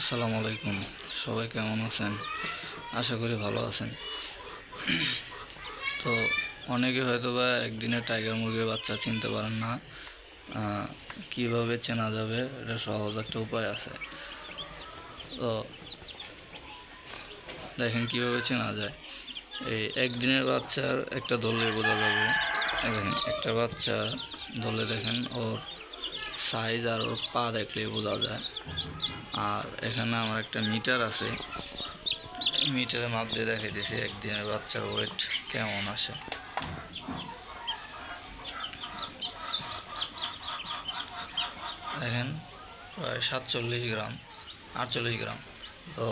আসসালামু আলাইকুম। সবাই কেমন আছেন? আশা করি ভালো আছেন। তো অনেকে হয়তো বা একদিনে টাইগার মুরগির বাচ্চা চিনতে পারেন না। কীভাবে চেনা যাবে? এটা সহজ একটা উপায় আছে। তো দেখেন কীভাবে চেনা যায়। এই একদিনের বাচ্চার একটা দলে বোঝা যাবে। দেখেন, একটা বাচ্চা দলে দেখেন, ওর সাইজ আর ওর পা দেখলেই বোঝা যায়। আর এখানে আমার একটা মিটার আছে। মিটারের মাপ দিয়ে দেখাইতেছি, একদিনের বাচ্চার ওয়েট কেমন আসে। দেখেন, প্রায় সাতচল্লিশ গ্রাম, আটচল্লিশ গ্রাম। তো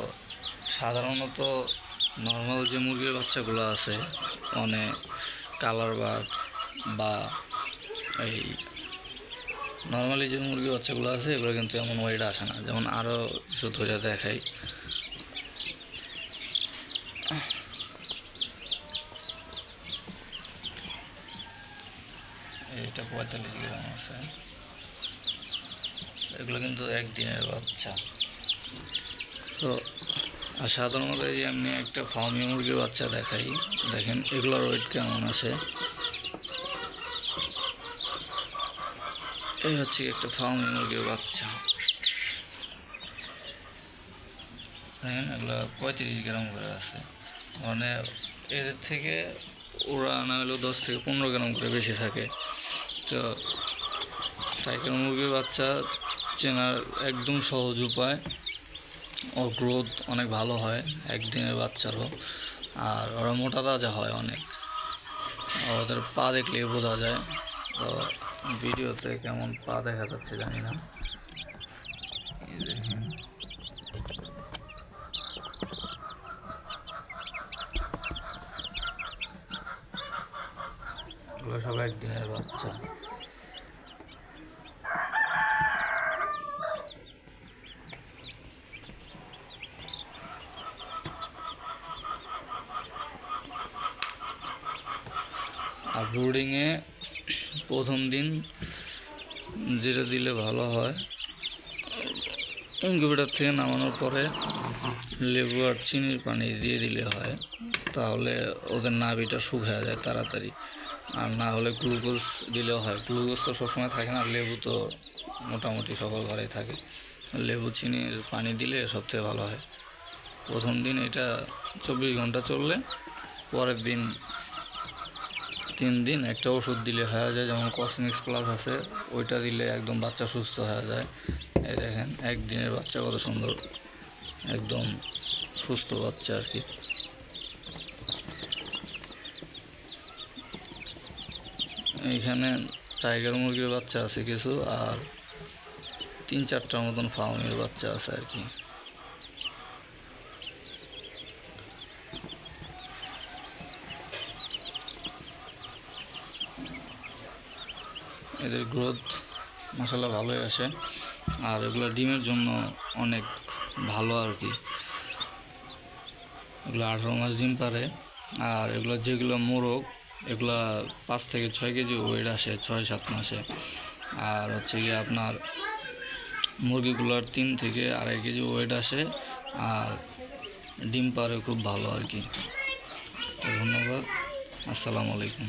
সাধারণত নর্মাল যে মুরগির বাচ্চাগুলো আছে মানে কালার বার্ড বা এই নর্মালি যে মুরগি বাচ্চাগুলো আছে, এগুলো কিন্তু এমন ওয়েট আসে না। যেমন আরও কিছু ধরে দেখাই। এটা পঁয়তাল্লিশ গ্রাম আছে। এগুলো কিন্তু একদিনের বাচ্চা। তো, আর সাধারণত এই আমি একটা ফার্মি মুরগির বাচ্চা দেখাই। দেখেন, এগুলোর ওয়েট কেমন আছে? এই হচ্ছে একটা ফার্মি মুরগির বাচ্চা। দেখেন এগুলো পঁয়ত্রিশ গ্রাম করে আছে। মানে এদের থেকে ওরা না হলেও দশ থেকে পনেরো গ্রাম করে বেশি থাকে। তো টাইগার মুরগির বাচ্চা চেনার একদম সহজ উপায়। ওর গ্রোথ অনেক ভালো হয়, একদিনের বাচ্চারও আর ওরা মোটা তাজা হয় অনেক। ওদের পা দেখলেই বোঝা যায়। তো ভিডিওতে কেমন পা দেখা যাচ্ছে জানি না। দেখেন। সব একদিনের বাচ্চা। আর ব্রুডিংয়ে প্রথম দিন যেটা দিলে ভালো হয় ইনকিউবেটার থেকে নামানোর পরে লেবু আর চিনির পানি দিয়ে দিলে হয়, তাহলে ওদের নাভিটা শুকিয়ে যায় তাড়াতাড়ি। আর না হলে গ্লুকোজ দিলেও হয়। গ্লুকোজ তো সবসময় থাকে না, লেবু তো মোটামুটি সকল ঘরেই থাকে। লেবু, চিনির পানি দিলে সবথেকে ভালো হয়। প্রথম দিন এটা চব্বিশ ঘণ্টা চললে, পরের দিন তিন দিন একটা ওষুধ দিলে হয়ে যায়, যেমন কসমিক্স প্লাস আছে, ওইটা দিলে একদম বাচ্চা সুস্থ হয়ে যায়। এই দেখেন, একদিনের বাচ্চা কত সুন্দর, একদম সুস্থ বাচ্চা আর কি। এইখানে টাইগার মুরগির বাচ্চা আছে কিছু, আর তিন চারটার মতন ফার্মের বাচ্চা আছে আর কি। এদের গ্রোথ মশলা ভালোই আসে। আর এগুলো ডিমের জন্য অনেক ভালো আর কি। এগুলো আঠারো মাস ডিম পারে। আর এগুলো যেগুলো মোরগ, এগুলা পাঁচ থেকে ছয় কেজি ওয়েট আসে, ছয় সাত মাসে। আর হচ্ছে গিয়ে আপনার মুরগিগুলোর তিন থেকে আড়াই কেজি ওয়েট আসে। আর ডিম পারে খুব ভালো আর কি। ধন্যবাদ। আসসালামু আলাইকুম।